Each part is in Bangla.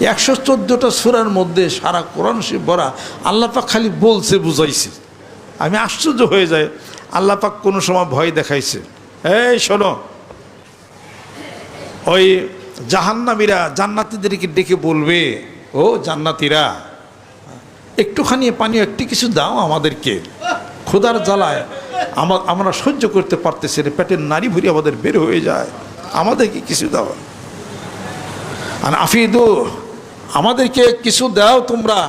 একশো চোদ্দোটা সুরার মধ্যে সারা কোরআন শিব ভরা আল্লাপাক খালি বলছে, বুঝাইছে। আমি আশ্চর্য হয়ে যায় আল্লাপাক কোনো সময় ভয় দেখাইছে। এই শোনো, ওই জাহান্নামীরা জান্নাতিদেরকে ডেকে বলবে, ও জান্নাতিরা, একটুখানি পানি, একটি কিছু দাও আমাদেরকে। ক্ষুধার জ্বালায় আমা, আমরা সহ্য করতে পারতেছি না, পেটের নারী ভুরি আমাদের বের হয়ে যায়। আমাদেরকে কিছু দাও। আর আফিদু আমাদেরকে কিছু দাও তোমরা।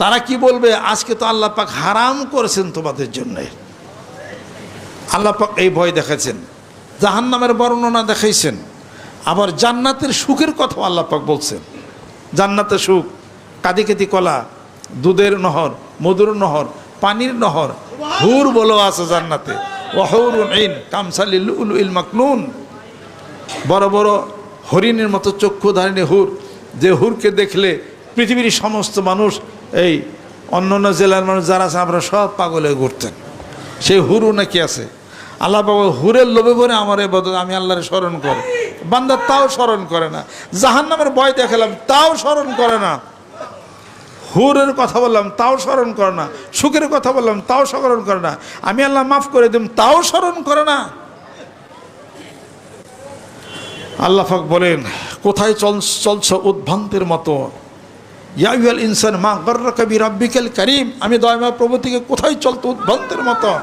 তারা কি বলবে? আজকে তো আল্লাহ পাক হারাম করেছেন তোমাদের জন্যে। আল্লাহ পাক এই ভয় দেখাচ্ছেন জাহান্নামের বর্ণনা দেখাইছেন। আবার জান্নাতের সুখের কথা আল্লাহ পাক বলছেন। জান্নাতের সুখ কাদি কাদি কলা, দুধের নহর, মধুর নহর, পানির নহর, হুর বলো আছে জান্নাতে। ওহর ইন ইল মাকনুন। বড় বড় হরিণের মতো চক্ষু ধারিণী হুর। যে হুরকে দেখলে পৃথিবীর সমস্ত মানুষ, এই অন্য অন্য জেলার মানুষ যারা আছে, আমরা সব পাগলে ঘুরতেন। সেই হুরও নাকি আছে। আল্লাহ বাবা হুরের লোভে পরে আমার এ বদল আমি আল্লাহরে স্মরণ করে। বান্দা তাও স্মরণ করে না। জাহান নামের ভয় দেখালাম, তাও স্মরণ করে না। হুরের কথা বললাম, তাও স্মরণ করে না। সুখের কথা বললাম, তাও স্মরণ করে না। আমি আল্লাহ মাফ করে দিম, তাও স্মরণ করে না। আল্লাহাক বলেন, কোথায় চল, চলছ উদ্ভ্রান্তের মতো? ইয়াল ইনসান মা গর্র কবি রব্বিকেল করিম, আমি দয়মা প্রভু থেকে কোথায় চলতো উদ্ভ্রান্তের মতো?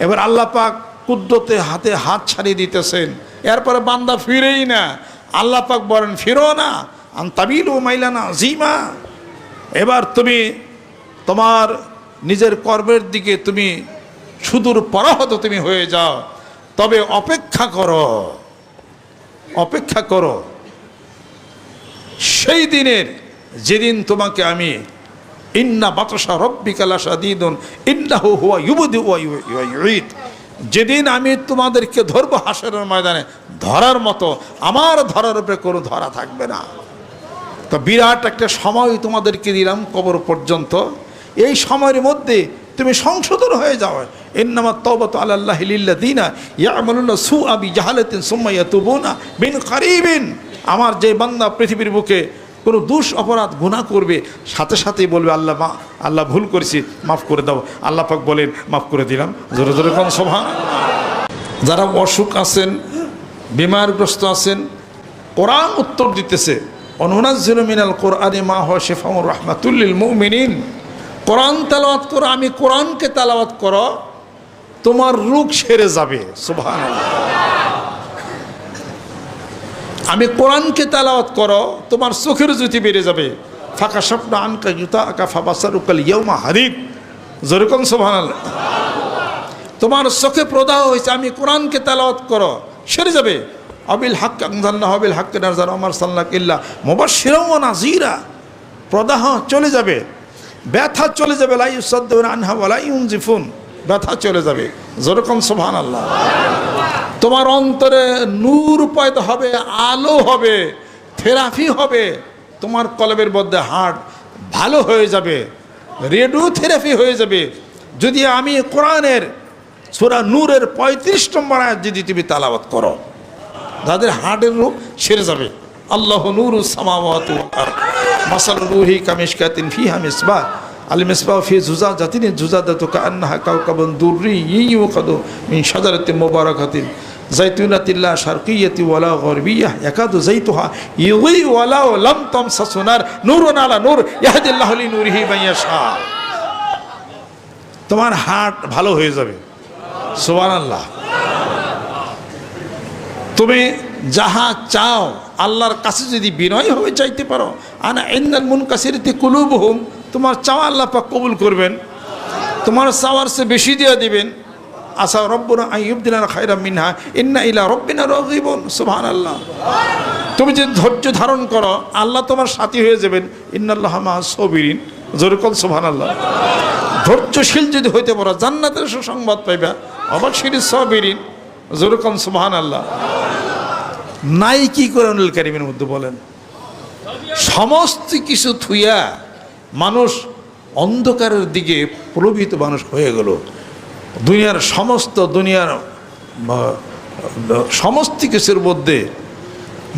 এবার আল্লাহ পাক কুদ্দতে হাতে হাত ছাড়িয়ে দিতেছেন। এরপরে বান্দা ফিরেই না। আল্লাহ পাক বলেন, ফিরো না। আন্তাবিল ও মাইলানা জিমা এবার তুমি তোমার নিজের কর্মের দিকে তুমি সুদূর পরাহত তুমি হয়ে যাও। তবে অপেক্ষা করো। অপেক্ষা করো। সেই দিনের যেদিন তোমাকে আমি ইন্না বাতসা রব্বিকালা সাদিদুন ইন্নাহু হুয়া ইউবদি ওয়া ইউঈদ যেদিন আমি তোমাদেরকে ধরবো হাসরের ময়দানে, ধরার মতো আমার ধরার উপরে কোনো ধরা থাকবে না। তো বিরাট একটা সময় তোমাদেরকে দিলাম কবর পর্যন্ত। এই সময়ের মধ্যে তুমি সংশোধন হয়ে যাও। এন্নামা তবত আল্লাহ লিল্লা দিনা ইয়ামুল্লাহ সু আবি জাহালাতিন সুম্মাইয়া তুবুনা বিন কারিবিন। আমার যে বান্দা পৃথিবীর বুকে কোনো দুষ অপরাধ গুণা করবে, সাথে সাথেই বলবে, আল্লাহ মা, আল্লাহ ভুল করেছি, মাফ করে দাও। আল্লাহ পাক বলেন, মাফ করে দিলাম। জোরে জোরে কোন সভা যারা অসুখ আছেন, বিমারগ্রস্ত আছেন, কোরআন উত্তর দিতেছে অনুনাজিল মিনাল কোরআনে মা হ শেফামুর রহমাতুল্লিল মুমিনিন। কোরআন তালাওয়াত করো, আমি কোরআনকে তালাওয়াত করো, তোমার রোগ সেরে যাবে। সুবহান আমি কোরআনকে তালাওয়াত করো, তোমার চোখের জ্যোতি বেড়ে যাবে। ফাঁকা স্বপ্ন আনকা জুতা আঁকা ফাবাসার উকাল ইয়মা হারিব যেরকম সোভান তোমার চোখে প্রদাহ হয়েছে, আমি কোরআনকে তালাওয়াত করো, সেরে যাবে। আবিল হাক আংজান্না হবিল হাক্কে নাজার আমার সাল্লাহ কিল্লা। মোবাশিরাও নাজিরা প্রদাহ চলে যাবে। ব্যথা চলে যাবে আনহা জিফুন ব্যথা চলে যাবে। যেরকম সোভান আল্লাহ তোমার অন্তরে নূর পয়দা হবে, আলো হবে, থেরাপি হবে, তোমার কলবের মধ্যে হার্ট ভালো হয়ে যাবে রেডিও থেরাপি হয়ে যাবে। যদি আমি কোরআনের সুরা নূরের পঁয়ত্রিশ নম্বর আয়াত যদি তুমি তালাবাত করো, তাদের হার্টের রোগ সেরে যাবে। আল্লাহ নূর সামাওয়াত মাসাল রুহি কামিশকাতিন ফিহা মিসবাহ আল মিসবাহ ফি জুজা জাতিন, জুজা দাতু কান্নাহা কাউকাবন দুর্রি ইউ কাদু মিন শাজারাতিন মুবারাকাতিন। জাইতুনাতিল্লা শারকিয়াতি ওয়ালা গরবিয়া একাদু জাইতুহা ইউই ওয়ালা লাম তামসা সুনার, নূরুন আলা নূর, ইয়াহদিল্লাহু লি নূরিহি মাইয়াশা তোমার হার্ট ভালো হয়ে যাবে। সুবহানাল্লাহ। তুমি যাহা চাও, আল্লাহর কাছে যদি বিনয় হয়ে চাইতে পারো, আনা ইন্দাল মুন কাসিরতে কুলুব হুম তোমার চাওয়া আল্লাহ পাক কবুল করবেন। তোমার চাওয়ার সে বেশি দিয়ে দিবেন। আসা রব্বনা আইয়ুবদিনা খাইরা মিনহা, ইন্না ইলা রব্বিনা রগিবন সুবহান আল্লাহ তুমি যদি ধৈর্য ধারণ করো, আল্লাহ তোমার সাথী হয়ে যাবেন। ইন্নাল্লাহ মা সবিরিন। জোরকল সুবহান আল্লাহ ধৈর্যশীল যদি হইতে পারো, জান্নাতের সুসংবাদ পাইবা। অবশ্যই সবিরিন। জোরকম সুবহান আল্লাহ নাই কি করে অনুল কারিমের মধ্যে বলেন, সমস্ত কিছু থুইয়া মানুষ অন্ধকারের দিকে প্রলোভিত মানুষ হয়ে গেল। দুনিয়ার সমস্ত দুনিয়ার সমস্ত কিছুর মধ্যে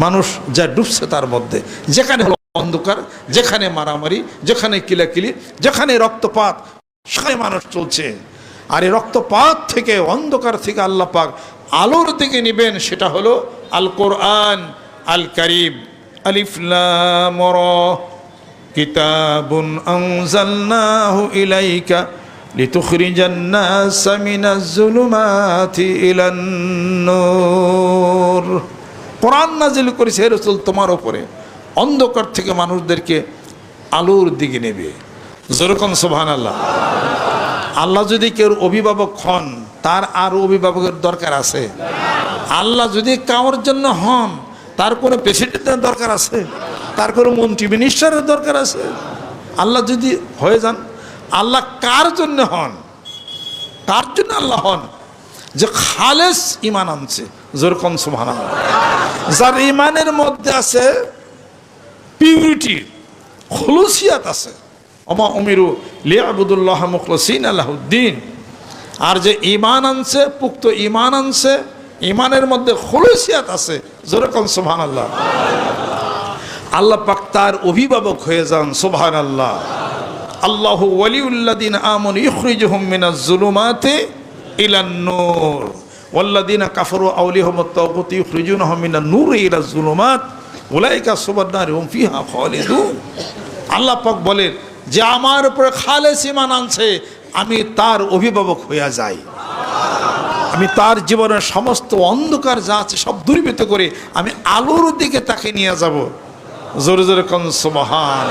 মানুষ যা ডুবছে তার মধ্যে। যেখানে হলো অন্ধকার, যেখানে মারামারি, যেখানে কিলাকিলি, যেখানে রক্তপাত, সেখানে মানুষ চলছে। আর এই রক্তপাত থেকে, অন্ধকার থেকে আল্লাহ পাক আলোর দিকে নেবেন সেটা হলো আল কোরআন আল কারিব আলিফলাম কিতাবুন আনজালনাহু ইলাইকা لتخرج الناس من الظلمات إلى النور কোরআন নাজিল করেছে হে রসুল তোমার ওপরে অন্ধকার থেকে মানুষদেরকে আলোর দিকে নেবে যেরকম সোভান আল্লাহ আল্লাহ যদি কেউ অভিভাবক হন তার আর অভিভাবকের দরকার আছে। আল্লাহ যদি কারোর জন্য হন, তার কোনো প্রেসিডেন্টের দরকার আছে? তার কোনো মন্ত্রী মিনিস্টারের দরকার আছে? আল্লাহ যদি হয়ে যান, আল্লাহ কার জন্য হন? কার জন্য আল্লাহ হন? যে খালেস ইমান আনছে যেরকম সুভান যার ইমানের মধ্যে আছে পিউরিটি খলুসিয়াত আছে। অমা অমিরু লিয়াবুদুল্লাহ মুখলসিন আল্লাহদ্দিন আর যে ইমান আনছে, পুক্ত ইমান আনছে ইমানের মধ্যে খলুসিয়াত আছে। যেরকম সোভান আল্লাহ আল্লাহ পাক তার অভিভাবক হয়ে যান সোভান আল্লাহ আল্লাহ ওয়ালিউল্লাদিন আমন ইখরিজহুম মিনাজ জুলুমাতে ইলান নূর। ওয়াল্লাদিনা কাফারু আউলিহুম আত-তাগুত ইখরিজুনহুম মিনান নূর ইলা জুলুমাত, উলাইকা সুবাদনার হুম ফিহা খালিদুন। আল্লাহ পাক বলেন, যে আমার উপরে খালেস ইমান আনছে আমি তার অভিভাবক হইয়া যাই। আমি তার জীবনের সমস্ত অন্ধকার যা আছে সব দূরীভূত করে আমি আলোর দিকে তাকে নিয়ে যাব। জোরে জোরে কন সুবহান